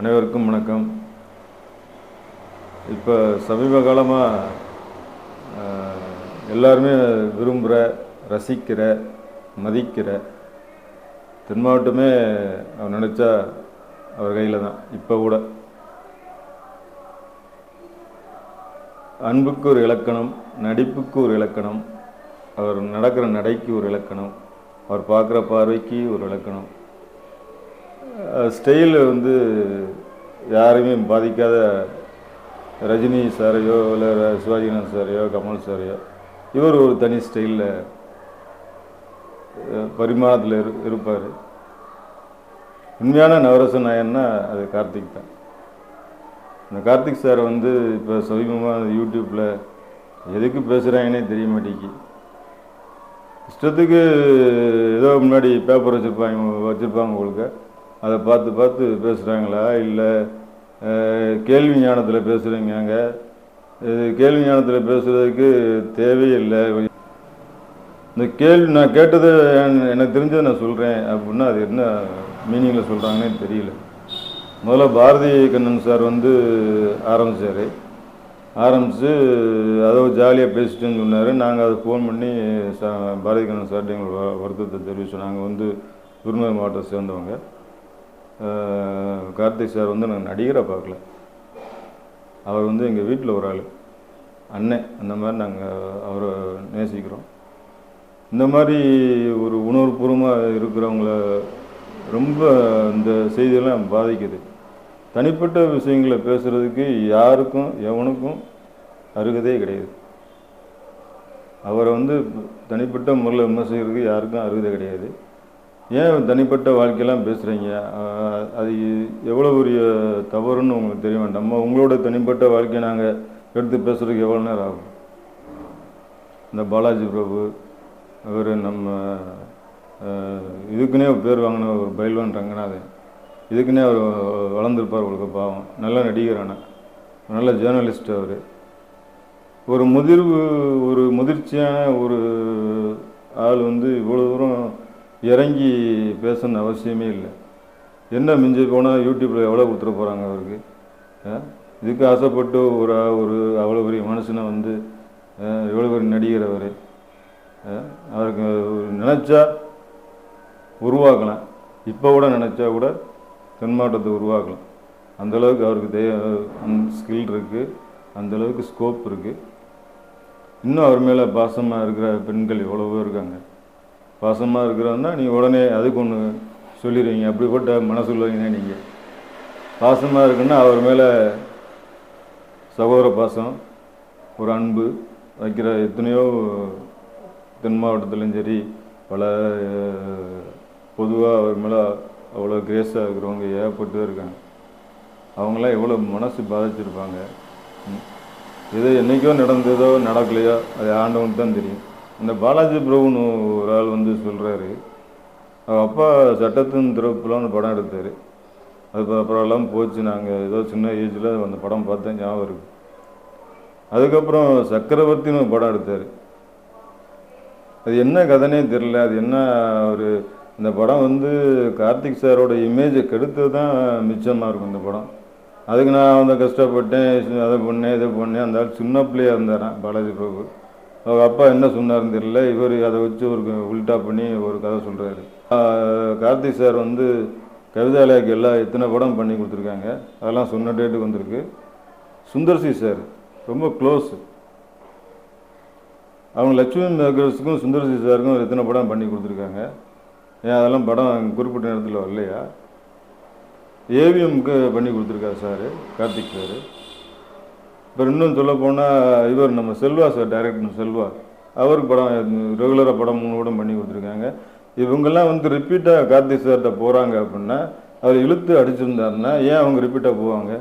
அனைவருக்கும் வணக்கம். இப்போ சமீப காலமாக எல்லாருமே விரும்புகிற ரசிக்கிற மதிக்கிற தென் மாவட்டமே அவர் நினச்சா அவர் கையில் தான் இப்போ கூட. அன்புக்கு ஒரு இலக்கணம் நடிப்புக்கு ஒரு இலக்கணம் அவர் நடக்கிற நடைக்கு ஒரு இலக்கணம் அவர் பார்க்குற பார்வைக்கு ஒரு இலக்கணம். ஸ்டைல் வந்து யாரையுமே பாதிக்காத ரஜினி சாரையோ இல்லை சிவாஜிநாத் சாரையோ கமல் சாரையோ இவர் ஒரு தனி ஸ்டைலில் பரிமாணத்தில் இரு இருப்பார். உண்மையான நவரச நாயன்னா அது கார்த்திக் தான். இந்த கார்த்திக் சாரை வந்து இப்போ சமீபமாக யூடியூப்பில் எதுக்கு பேசுகிறாங்கன்னே தெரிய மாட்டேங்கி இஷ்டத்துக்கு ஏதோ முன்னாடி பேப்பர் வச்சுருப்பாங்க வச்சுருப்பாங்க உங்களுக்கு அதை பார்த்து பார்த்து பேசுகிறாங்களா இல்லை கேள்வி ஞானத்தில் பேசுகிறீங்க இது கேள்வி ஞானத்தில் பேசுகிறதுக்கு தேவையில்லை. இந்த கேள்வி நான் கேட்டது என்- எனக்கு தெரிஞ்சதை நான் சொல்கிறேன் அப்படின்னா அது என்ன மீனிங்கில் சொல்கிறாங்கன்னே தெரியல. முதல்ல பாரதி கண்ணன் சார் வந்து ஆரம்பித்தார் ஆரம்பித்து அதை ஜாலியாக பேசிட்டேன்னு சொன்னார். நாங்கள் அதை ஃபோன் பண்ணி சா பாரதி கண்ணன் சார்ட்ட எங்களுக்கு வருத்தத்தை தெரிவித்தோம் நாங்கள் வந்து திருநெல்வேலி மாவட்டத்தை சேர்ந்தவங்க. கார்த்திக் சார் வந்து நாங்கள் நடிகரை பார்க்கல. அவர் வந்து எங்கள் வீட்டில் ஒரு ஆள். அண்ணன் அந்த மாதிரி நாங்கள் அவரை நேசிக்கிறோம். இந்த மாதிரி ஒரு உணர்வுபூர்வமாக இருக்கிறவங்கள ரொம்ப இந்த செய்தியெல்லாம் பாதிக்குது. தனிப்பட்ட விஷயங்களை பேசுகிறதுக்கு யாருக்கும் எவனுக்கும் அருகதே கிடையாது. அவரை வந்து தனிப்பட்ட முறையில் விமர்சிக்கிறதுக்கு யாருக்கும் அருகதை கிடையாது. ஏன் தனிப்பட்ட வாழ்க்கையெல்லாம் பேசுகிறீங்க அது எவ்வளோ பெரிய தவறுன்னு உங்களுக்கு தெரிய வேண்டாம். நம்ம உங்களோட தனிப்பட்ட வாழ்க்கையை நாங்கள் எடுத்து பேசுகிறதுக்கு எவ்வளோ நேரம் ஆகும்? இந்த பாலாஜி பிரபு அவர் நம்ம இதுக்குன்னே பேர் வாங்கின ஒரு பைல்வான் ரங்கநாதன். இதுக்குன்னே அவர் வளர்ந்துருப்பார் உங்களுக்கு பாவம். நல்ல நடிகர் ஆனால் நல்ல ஜேர்னலிஸ்ட் அவர். ஒரு முதிர்வு ஒரு முதிர்ச்சியான ஒரு ஆள் வந்து இவ்வளோ தூரம் இறங்கி பேசணும்னு அவசியமே இல்லை. என்ன மிஞ்சி போனால் யூடியூப்பில் எவ்வளோ கொடுத்துட போகிறாங்க அவருக்கு? இதுக்கு ஆசைப்பட்டு ஒரு ஒரு அவ்வளோ பெரிய மனுஷனை வந்து எவ்வளோ பெரிய நடிகர் அவர்? அவருக்கு நினச்சா உருவாக்கலாம். இப்போ கூட நினச்சா கூட தென்மாவட்டத்தை உருவாக்கலாம். அந்தளவுக்கு அவருக்கு தே ஸ்கில் இருக்குது அந்தளவுக்கு ஸ்கோப் இருக்குது இன்னும் அவர் மேலே பாசமாக இருக்கிற பெண்கள் எவ்வளவோ இருக்காங்க? பாசமாக இருக்கிறவன்னா நீங்கள் உடனே அதுக்கு ஒன்று சொல்லிடுவீங்க. அப்படிப்பட்ட மனசு நீங்கள் பாசமாக இருக்குன்னா அவர் மேலே சகோதர பாசம் ஒரு அன்பு வைக்கிற எத்தனையோ தென் மாவட்டத்துலேயும் சரி பல பொதுவாக அவர் மேலே அவ்வளோ கிரேஸாக இருக்கிறவங்க ஏகப்பட்டு இருக்காங்க. அவங்களாம் எவ்வளோ மனசு பாதிச்சிருப்பாங்க. இது என்றைக்கோ நடந்ததோ நடக்கலையோ அது ஆண்டவனுக்கு தான் தெரியும். இந்த பாலாஜி பிரபுன்னு ஒரு ஆள் வந்து சொல்கிறாரு அவங்க அப்பா சட்டத்தின் திறப்புலான்னு படம் எடுத்தார். அது அப்புறம்லாம் போச்சு. நாங்கள் ஏதோ சின்ன ஏஜில் அந்த படம் பார்த்தேன் ஞாபகம் இருக்குது அதுக்கப்புறம் சக்கரவர்த்தின்னு ஒரு படம் எடுத்தார். அது என்ன கதனே தெரில அது என்ன ஒரு இந்த படம் வந்து கார்த்திக் சாரோட இமேஜை கெடுத்தது தான் மிச்சமாக இருக்கும் இந்த படம். அதுக்கு நான் வந்து கஷ்டப்பட்டேன் அதை பண்ணேன் இதை பண்ணேன். அந்த சின்ன பிள்ளையா இருந்தாரான் பாலாஜி பிரபு. அவங்க அப்பா என்ன சொன்னார்னு தெரியல. இவர் அதை வச்சு ஒரு உல்டா பண்ணி ஒரு கதை சொல்கிறாரு கார்த்திக் சார் வந்து கவிதாலயாக்கு எல்லாம் எத்தனை படம் பண்ணி கொடுத்துருக்காங்க. அதெல்லாம் சொன்ன டேட்டுக்கு வந்திருக்கு. சுந்தர்சி சார் ரொம்ப க்ளோஸ் அவங்க லட்சுமி மேக்கர்ஸுக்கும் சுந்தர்சி சாருக்கும் எத்தனை படம் பண்ணி கொடுத்துருக்காங்க. ஏன் அதெல்லாம் படம் குறிப்பிட்ட நேரத்தில் வரலையா? ஏவிஎம்க்கு பண்ணி கொடுத்துருக்காரு சார் கார்த்திக் சார். இப்போ இன்னும் சொல்ல போனால் இவர் நம்ம செல்வா சார் டைரக்டர் செல்வா. அவருக்கு படம் ரெகுலராக படம் மூணு படம் பண்ணி கொடுத்துருக்காங்க. இவங்கெல்லாம் வந்து ரிப்பீட்டாக கார்த்திக் சார்கிட்ட போகிறாங்க அப்படின்னா அவர் இழுத்து அடிச்சிருந்தாருன்னா ஏன் அவங்க ரிப்பீட்டாக போவாங்க?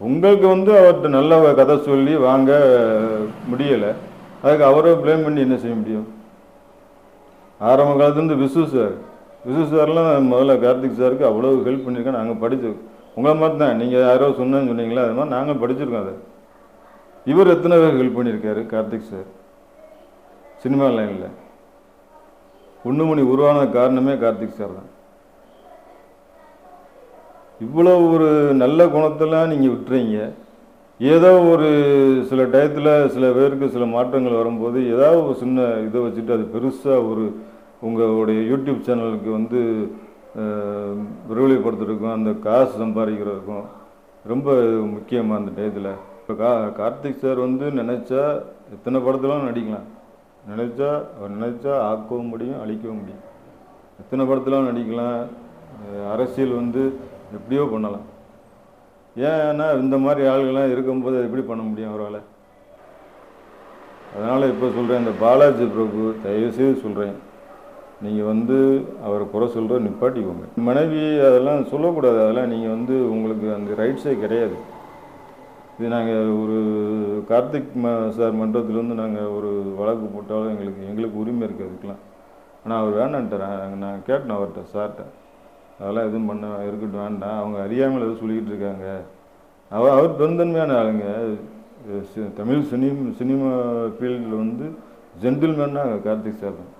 உங்களுக்கு வந்து அவர்கிட்ட நல்ல கதை சொல்லி வாங்க முடியலை. அதுக்கு அவரை ப்ளேம் பண்ணி என்ன செய்ய முடியும்? ஆரம்ப காலத்துலேருந்து விசு சார் விசு சார்லாம் முதல்ல கார்த்திக் சாருக்கு அவ்வளோ ஹெல்ப் பண்ணியிருக்கேன் நாங்கள் படித்தோம் உங்களை மாதிரி தான். நீங்கள் யாரோ சொன்னேன்னு சொன்னீங்களா அது மாதிரி நாங்கள் படிச்சிருக்கோம் அதை. இவர் எத்தனை பேர் ஹெல்ப் பண்ணியிருக்காரு கார்த்திக் சார் சினிமா லைனில் ஒன்று மணி உருவான காரணமே கார்த்திக் சார் தான். இவ்வளோ ஒரு நல்ல குணத்தெல்லாம் நீங்கள் விட்டுறீங்க. ஏதோ ஒரு சில டயத்தில் சில பேருக்கு சில மாற்றங்கள் வரும்போது ஏதாவது ஒரு சின்ன இதை வச்சுட்டு அது பெருசாக ஒரு உங்களுடைய யூடியூப் சேனலுக்கு வந்து அஹ், அந்த காசு சம்பாதிக்கிறதுக்கும் ரொம்ப முக்கியமாக அந்த டயத்தில் இப்போ கா கார்த்திக் சார் வந்து நினச்சா எத்தனை படத்துலாம் நடிக்கலாம். நினச்சா அவர் நினச்சா ஆக்கவும் முடியும் அழிக்கவும் முடியும். எத்தனை படத்துலாம் நடிக்கலாம். அரசியல் வந்து எப்படியோ பண்ணலாம். ஏன்னா இந்த மாதிரி ஆளுகள்லாம் இருக்கும்போது எப்படி பண்ண முடியும் அவரால்? அதனால் இப்போ சொல்கிறேன் இந்த பாலாஜி பிரபு தயவுசெய்து சொல்கிறேன் நீங்கள் வந்து அவரை குறை சொல்கிற நிப்பாட்டிக்கோங்க. மனைவி அதெல்லாம் சொல்லக்கூடாது. அதெல்லாம் நீங்கள் வந்து உங்களுக்கு அந்த ரைட்ஸே கிடையாது. இது நாங்கள் ஒரு கார்த்திக் ம சார் மன்றத்துலேருந்து நாங்கள் ஒரு வழக்கு போட்டாலும் எங்களுக்கு எங்களுக்கு உரிமை இருக்குது அதுக்கெலாம் ஆனால் அவர் வேண்டான்ட்டார் நான் கேட்டேன் அவர்கிட்ட சார்கிட்ட. அதெல்லாம் எதுவும் பண்ண இருக்கட்டும் வேண்டாம். அவங்க அறியாமல் எதுவும் சொல்லிக்கிட்டு இருக்காங்க. அவர் அவர் பெருந்தன்மையான ஆளுங்க. சி- தமிழ் சினி சினிமா ஃபீல்டில் வந்து ஜென்டில்மேன்னா கார்த்திக் சார் தான்.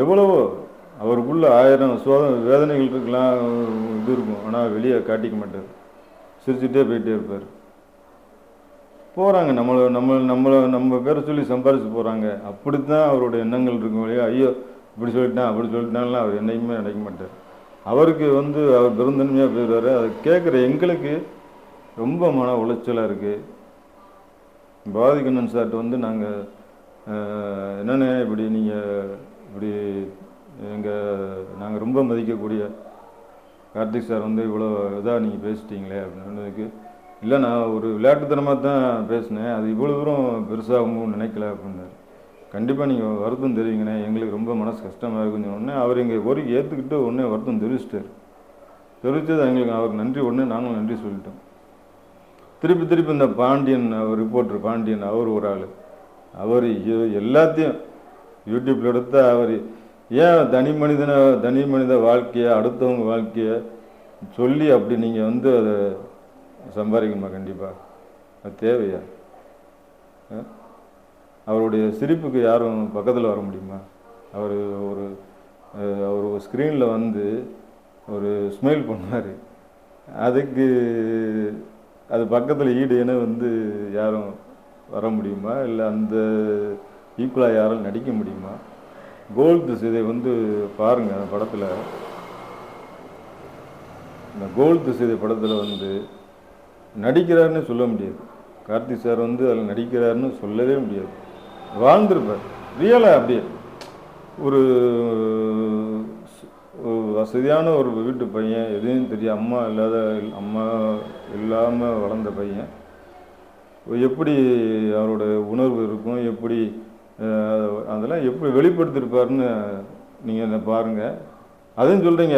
எவ்வளவோ அவருக்குள்ள ஆயிரம் சோத வேதனைகள் இருக்கலாம் இது இருக்கும். ஆனால் வெளியே காட்டிக்க மாட்டார். சிரிச்சுட்டே போயிட்டே இருப்பார். போகிறாங்க நம்மளை நம்ம நம்மளை நம்ம பேரை சொல்லி சம்பாதிச்சு போகிறாங்க அப்படி தான் அவருடைய எண்ணங்கள் இருக்கும் இல்லையா? ஐயோ இப்படி சொல்லிட்டான் அப்படி சொல்லிட்டான்லாம் அவர் என்னைக்குமே நினைக்க மாட்டார். அவருக்கு வந்து அவர் பெருந்தன்மையாக போயிடுவார். அதை கேட்குற எங்களுக்கு ரொம்ப மன உளைச்சலாக இருக்குது பாதிக்கண்ணன் சார்ட்டு வந்து நாங்கள் என்னென்ன இப்படி நீங்கள் இப்படி எங்கள் நாங்கள் ரொம்ப மதிக்கக்கூடிய கார்த்திக் சார் வந்து இவ்வளோ இதாக நீங்கள் பேசிட்டீங்களே அப்படின்னதுக்கு இல்லை நான் ஒரு விளையாட்டுத்தனமாக தான் பேசினேன். அது இவ்வளோ தூரம் பெருசாகவும் நினைக்கல அப்படின்னாரு. கண்டிப்பாக நீங்கள் வருத்தம் தெரிவிங்கண்ணே. எங்களுக்கு ரொம்ப மனசு கஷ்டமாக இருக்குன்னு உடனே அவர் எங்கள் கோரிக்கை ஏற்றுக்கிட்டு உடனே வருத்தம் தெரிவிச்சிட்டார். தெரிவித்தது எங்களுக்கு அவருக்கு நன்றி. உடனே நாங்களும் நன்றி சொல்லிட்டோம். திருப்பி திருப்பி இந்த பாண்டியன் அவர் ரிப்போர்ட்டர் பாண்டியன் அவர் ஒரு ஆள். அவர் எல்லாத்தையும் யூடியூப்பில் எடுத்தால் அவர் ஏன் தனி மனிதனை தனி மனித வாழ்க்கையை அடுத்தவங்க வாழ்க்கையை சொல்லி அப்படி நீங்கள் வந்து அதை சம்பாதிக்கணுமா? கண்டிப்பாக அது தேவையா? ஆ? அவருடைய சிரிப்புக்கு யாரும் பக்கத்தில் வர முடியுமா? அவர் ஒரு அவர் ஒரு ஸ்க்ரீனில் வந்து ஒரு ஸ்மைல் பண்ணார் அதுக்கு அது பக்கத்தில் ஈடு என வந்து யாரும் வர முடியுமா? இல்லை அந்த ஈக்குவலாக யாரால் நடிக்க முடியுமா? கோல்டு இதை வந்து பாருங்கள் அந்த படத்தில். இந்த கோல்டு திசை படத்தில் வந்து நடிக்கிறாருன்னு சொல்ல முடியாது. கார்த்திக் சார் வந்து அதில் நடிக்கிறாருன்னு சொல்லவே முடியாது. வாழ்ந்திருப்பார். ரியலாக அப்படியே. ஒரு வசதியான ஒரு வீட்டு பையன் எதுவும் தெரியும் அம்மா இல்லாத அம்மா இல்லாமல் வளர்ந்த பையன். எப்படி அவரோட உணர்வு இருக்கும்? எப்படி அதெல்லாம் எப்படி வெளிப்படுத்தியிருப்பாருன்னு நீங்கள் பாருங்கள் அதையும் சொல்கிறீங்க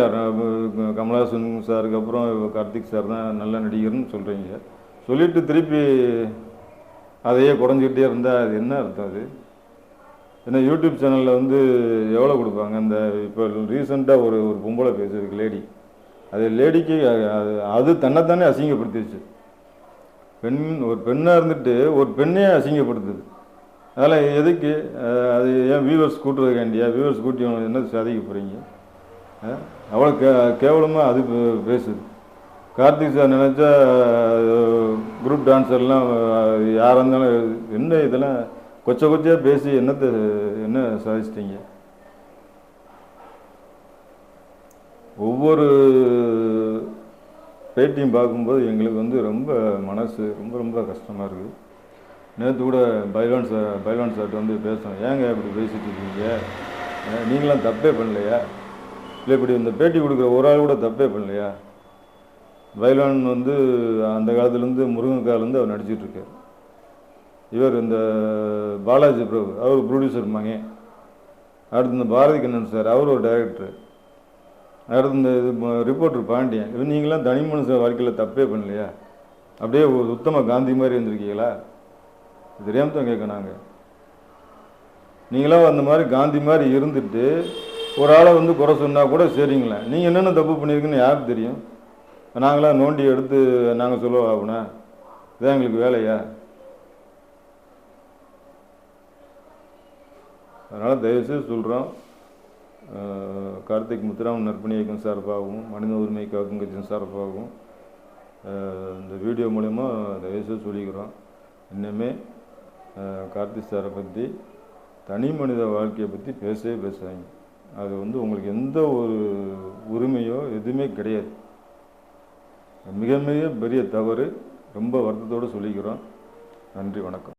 கமலஹாசன் சாருக்கு அப்புறம் கார்த்திக் சார் தான் நல்ல நடிகர்னு சொல்கிறீங்க சொல்லிட்டு திருப்பி அதையே குறைஞ்சிக்கிட்டே இருந்தால் அது என்ன அர்த்தம் அது? ஏன்னா யூடியூப் சேனலில் வந்து எவ்வளோ கொடுப்பாங்க? அந்த இப்போ ரீசெண்டாக ஒரு ஒரு பொம்பளை பேசியிருக்கு லேடி. அது லேடிக்கு அது அது தன்னைத்தானே அசிங்கப்படுத்திடுச்சு. பெண் ஒரு பெண்ணாக இருந்துட்டு ஒரு பெண்ணையே அசிங்கப்படுத்துது. அதெல்லாம் எதுக்கு? அது ஏன் வியூவர்ஸ் கூட்டுறதுக்காண்டியா? வியூவர்ஸ் கூட்டி என்ன சாதிக்க போகிறீங்க அவ்வளோ கே கேவலமாக அது பேசுது. கார்த்திக் சார் நினச்சா குரூப் டான்ஸர்லாம் யாராக இருந்தாலும் என்ன இதெல்லாம் கொச்ச கொச்சையாக பேசி என்னத்தை என்ன சாதிச்சிட்டீங்க? ஒவ்வொரு பேட்டியும் பார்க்கும்போது எங்களுக்கு வந்து ரொம்ப மனசு ரொம்ப ரொம்ப கஷ்டமாக இருக்குது. நேற்று கூட பைலான் சார் பைலான் சார்கிட்ட வந்து பேசணும் ஏங்க இப்படி பேசிட்டு இருக்கீங்க? நீங்களாம் தப்பே பண்ணலையா? இல்லை இப்படி இந்த பேட்டி கொடுக்குற ஒரு ஆள் கூட தப்பே பண்ணலையா? பைலான் வந்து அந்த காலத்துலேருந்து முருங்கக்காலேருந்து அவர் நடிச்சிட்ருக்கார் இவர் இந்த பாலாஜி பிரபு அவர் ப்ரொடியூசர் மகன் அடுத்து இந்த பாரதி கண்ணன் சார் அவர் ஒரு டைரக்டர் அடுத்து இந்த இது ரிப்போர்ட்டர் பாண்டியன். இவன் நீங்களாம் தனி மனுஷன் வாழ்க்கையில் தப்பே பண்ணலையா? அப்படியே சுத்தமாக உத்தம காந்தி மாதிரி இருந்திருக்கீங்களா? தெரியாமல் தான் கேட்க நாங்கள் நீங்களாம் அந்த மாதிரி காந்தி மாதிரி இருந்துட்டு ஒரு ஆளை வந்து குறை சொன்னால் கூட சரிங்களே. நீங்கள் என்னென்ன தப்பு பண்ணியிருக்குன்னு யாருக்கு தெரியும்? நாங்களாம் நோண்டி எடுத்து நாங்கள் சொல்லுவோம் அப்படின்னா இதான் எங்களுக்கு வேலையா? அதனால் தயவுசெய்து சொல்கிறோம் கார்த்திக் முத்துராமன் நற்பணி இயக்கம் சார்பாகவும் மனித உரிமை காக்கும் கட்சியின் சார்பாகவும் இந்த வீடியோ மூலயமா தயவுசெய்து சொல்லிக்கிறோம். இன்னுமே கார்த்தி சாரை பற்றி தனி மனித வாழ்க்கையை பற்றி பேசவே பேசுகிறாங்க அது வந்து உங்களுக்கு எந்த ஒரு உரிமையோ எதுவுமே கிடையாது. மிக மிக பெரிய தவறு. ரொம்ப வருத்தத்தோடு சொல்லிக்கிறோம். நன்றி வணக்கம்.